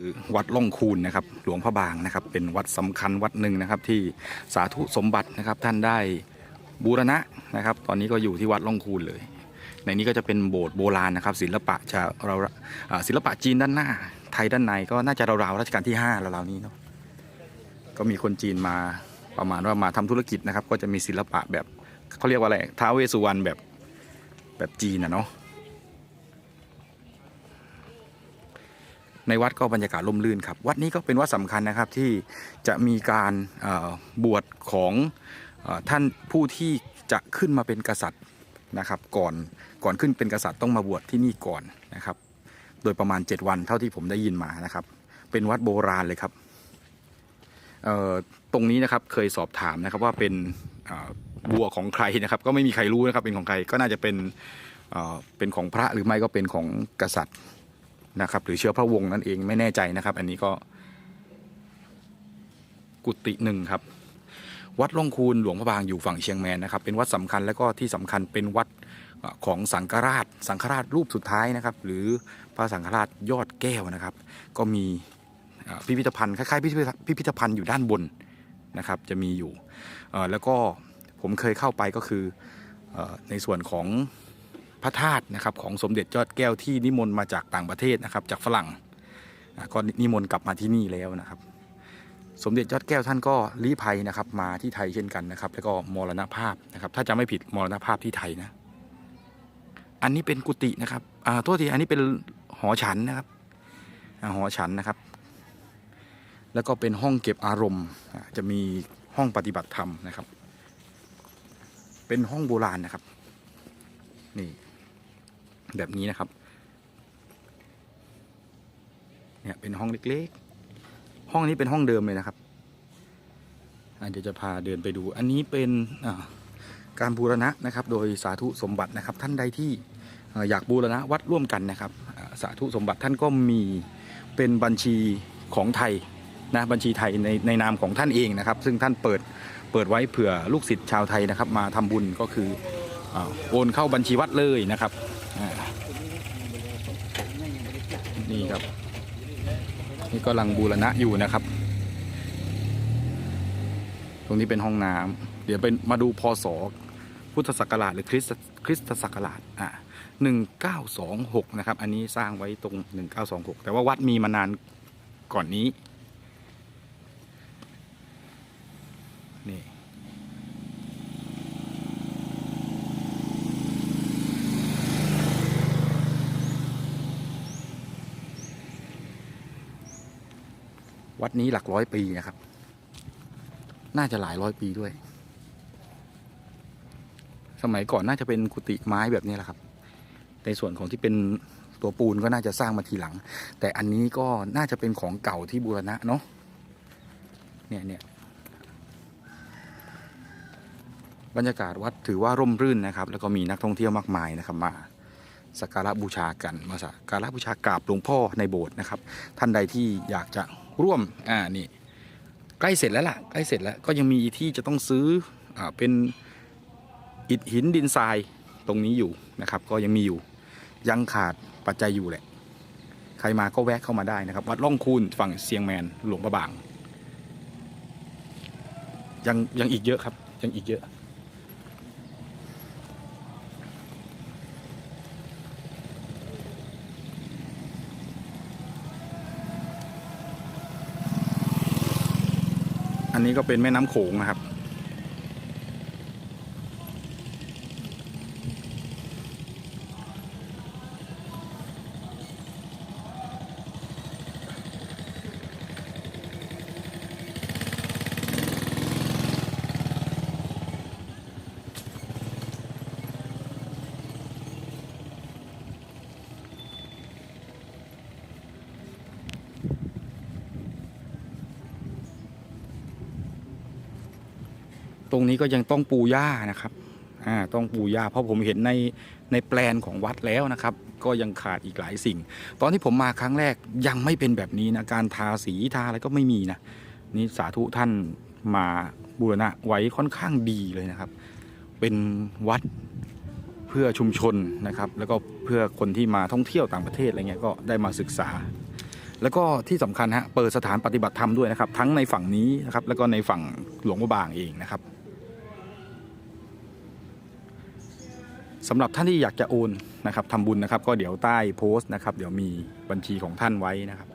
คือวัดล่องคูนนะครับหลวงพระบางนะครับ เป็นวัดสำคัญวัดหนึ่งนะครับ ที่สาธุสมบัตินะครับท่านได้บูรณะนะครับ ตอนนี้ก็อยู่ที่วัดล่องคูนเลย ในนี้ก็จะเป็นโบสถ์โบราณนะครับ ศิลปะจะเราศิลปะจีนด้านหน้า ไทยด้านในก็น่าจะราวๆรัชกาลที่5ราวๆนี้เนาะก็มีคนจีนมาประมาณว่ามาทำธุรกิจนะครับ ก็จะมีศิลปะแบบเขาเรียกว่าอะไรท้าวเวสสุวรรณแบบแบบจีนนะเนาะ ในวัดก็บรรยากาศร่มรื่นครับ วัดนี้ก็เป็นวัดสำคัญนะครับที่จะมีการบวชของอท่านผู้ที่จะขึ้นมาเป็นกษัตริย์นะครับก่อนก่อนขึ้นเป็นกษัตริย์ต้องมาบวชที่นี่ก่อนนะครับ โดยประมาณ 7 วันเท่าที่ผมได้ยินมานะครับ เป็นวัดโบราณเลยครับตรงนี้นะครับเคยสอบถามนะครับว่าเป็นบัวของใครนะครับ ก็ไม่มีใครรู้นะครับเป็นของใครก็น่าจะเป็นเป็นของพระหรือไม่ก็เป็นของกษัตริย์ นะครับ หรือเชื้อพระวงศ์นั่นเองไม่แน่ใจนะครับ อันนี้ก็ กุฏิหนึ่งครับ วัดล่องคูนหลวงพระบางอยู่ฝั่งเชียงแมนนะครับ เป็นวัดสำคัญและก็ที่สำคัญเป็นวัดของสังฆราช สังฆราชรูปสุดท้ายนะครับ หรือพระสังฆราชยอดแก้วนะครับ ก็มีพิพิธภัณฑ์คล้ายๆพิพิธพิธภัณฑ์อยู่ด้านบนนะครับ จะมีอยู่แล้วก็ผมเคยเข้าไปก็คือในส่วนของ พระธาตุนะครับของสมเด็จยอดแก้วที่นิมนต์มาจากต่างประเทศนะครับ จากฝรั่งก็นิมนต์กลับมาที่นี่แล้วนะครับ สมเด็จยอดแก้วท่านก็ลี้ภัยนะครับ มาที่ไทยเช่นกันนะครับ แล้วก็มรณภาพนะครับ ถ้าจะไม่ผิดมรณภาพที่ไทยนะ อันนี้เป็นกุฏินะครับอ่าโทษทีอันนี้เป็นหอฉันนะครับอหอฉันนะครับ แล้วก็เป็นห้องเก็บอารมณ์ จะมีห้องปฏิบัติธรรมนะครับ เป็นห้องโบราณนะครับ นี่ แบบนี้นะครับ เนี่ยเป็นห้องเล็กๆ ห้องนี้เป็นห้องเดิมเลยนะครับเดี๋ยวจะพาเดินไปดู อันนี้เป็นการบูรณะนะครับ โดยสาธุสมบัตินะครับ ท่านใดที่ออยากบูรณะวัดร่วมกันนะครับ สาธุสมบัติท่านก็มีเป็นบัญชีของไทยนะบัญชีไทยในในนามของท่านเองนะครับ ซึ่งท่านเปิดเปิดไว้เผื่อลูกศิษย์ชาวไทยนะครับ มาทำบุญก็คืออโอนเข้าบัญชีวัดเลยนะครับอ่า นี่ครับ นี่กำลังบูรณะอยู่นะครับ ตรงนี้เป็นห้องน้ำเดี๋ยวเป็นมาดูพศพุทธศักราชหรือคริสตคริสตศักราชอ่าหนึ่งเก้าสองหกนะครับ อันนี้สร้างไว้ตรงหนึ่งเก้าสองหกแต่ว่าวัดมีมานานก่อนนี้ วัดนี้หลักร้อยปีนะครับ น่าจะหลายร้อยปีด้วย สมัยก่อนน่าจะเป็นกุฏิไม้แบบนี้แหละครับ ในส่วนของที่เป็นตัวปูนก็น่าจะสร้างมาทีหลัง แต่อันนี้ก็น่าจะเป็นของเก่าที่บูรณะเนาะ เนี่ยเนี่ยบรรยากาศวัดถือว่าร่มรื่นนะครับ แล้วก็มีนักท่องเที่ยวมากมายนะครับมาสักการะบูชากัน มาสักการะบูชากราบหลวงพ่อในโบสถ์นะครับ ท่านใดที่อยากจะ ร่วมอ่านี่ใกล้เสร็จแล้วล่ะใกล้เสร็จแล้วก็ยังมีที่จะต้องซื้ออ่าเป็นอิฐหินดินทรายตรงนี้อยู่นะครับ ก็ยังมีอยู่ยังขาดปัจจัยอยู่แหละ ใครมาก็แวะเข้ามาได้นะครับ วัดล่องคูนฝั่งเซียงแมนหลวงพระบาง ยังยังอีกเยอะครับยังอีกเยอะ อันนี้ก็เป็นแม่น้ำโขงนะครับ ตรงนี้ก็ยังต้องปูหญ้านะครับอ่าต้องปูหญ้าเพราะผมเห็นในในแปลนของวัดแล้วนะครับ ก็ยังขาดอีกหลายสิ่ง ตอนที่ผมมาครั้งแรกยังไม่เป็นแบบนี้นะการทาสีทาอะไรก็ไม่มีนะนี่สาธุท่านมาบูรณะไว้ค่อนข้างดีเลยนะครับ เป็นวัดเพื่อชุมชนนะครับ แล้วก็เพื่อคนที่มาท่องเที่ยวต่างประเทศอะไรเงี้ยก็ได้มาศึกษา แล้วก็ที่สำคัญฮะเปิดสถานปฏิบัติธรรมด้วยนะครับ ทั้งในฝั่งนี้นะครับแล้วก็ในฝั่งหลวงพระบางเองนะครับ สำหรับท่านที่อยากจะโอนนะครับทำบุญนะครับ ก็เดี๋ยวใต้โพสต์นะครับ เดี๋ยวมีบัญชีของท่านไว้นะครับ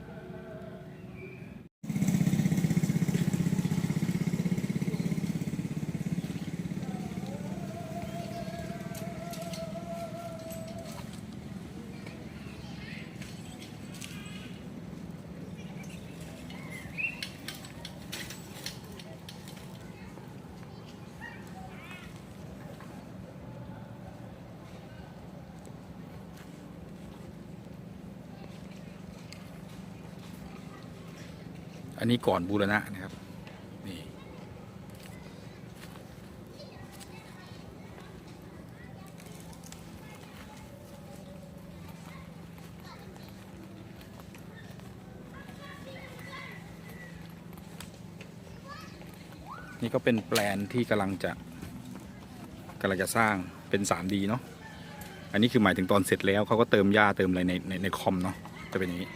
อันนี้ก่อนบูรณะนะครับ นี่ นี่ก็เป็นแปลนที่กำลังจะกำลังจะสร้างเป็น 3D เนาะอันนี้คือหมายถึงตอนเสร็จแล้วเขาก็เติมหญ้าเติมอะไรในในในคอมเนาะจะเป็นอย่างนี้